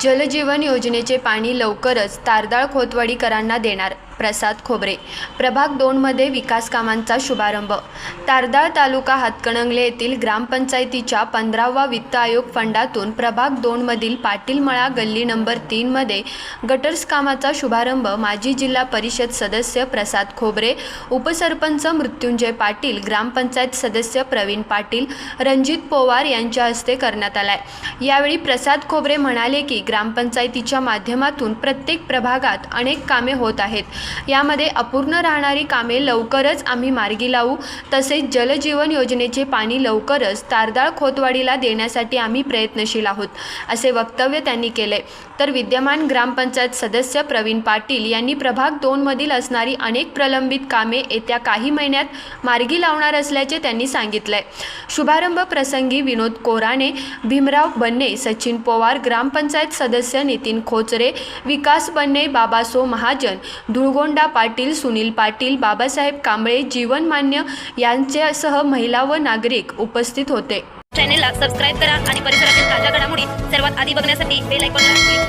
जलजीवन योजनेचे पाणी लवकरच तारदाळ खोतवाडीकरांना देणार प्रसाद खोबरे. प्रभाग दोनमध्ये विकास कामांचा शुभारंभ. तारदाळ तालुका हातकणंगले येथील ग्रामपंचायतीच्या पंधरावा वित्त आयोग फंडातून प्रभाग दोनमधील पाटीलमळा गल्ली नंबर तीनमध्ये गटर्स कामाचा शुभारंभ माजी जिल्हा परिषद सदस्य प्रसाद खोबरे उपसरपंच मृत्युंजय पाटील ग्रामपंचायत सदस्य प्रवीण पाटील रणजित पोवार यांच्या हस्ते करण्यात आलाय. यावेळी प्रसाद खोबरे म्हणाले की ग्रामपंचायतीच्या माध्यमातून प्रत्येक प्रभागात अनेक कामे होत आहेत. यामध्ये अपूर्ण राहणारी कामे लवकरच आम्ही मार्गी लावू. तसेच जलजीवन योजनेचे पाणी लवकरच तारदाळ खोतवाडीला देण्यासाठी आम्ही प्रयत्नशील आहोत असे वक्तव्य त्यांनी केले. तर विद्यमान ग्रामपंचायत सदस्य प्रवीण पाटील यांनी प्रभाग दोनमधील असणारी अनेक प्रलंबित कामे येत्या काही महिन्यात मार्गी लावणार असल्याचे त्यांनी सांगितलंय शुभारंभ प्रसंगी विनोद कोराणे भीमराव बन्ने सचिन पवार ग्रामपंचायत सदस्य नितीन खोचरे विकास बन्ने बाबासो महाजन धुळगोंडा पाटील सुनील पाटील बाबासाहेब कांबळे जीवनमान्य यांच्यासह महिला व नागरिक उपस्थित होते. चॅनेलला सबस्क्राईब करा आणि परिसरातील ताज्या घडामोडी सर्वात आधी बघण्यासाठी बेल ऐकून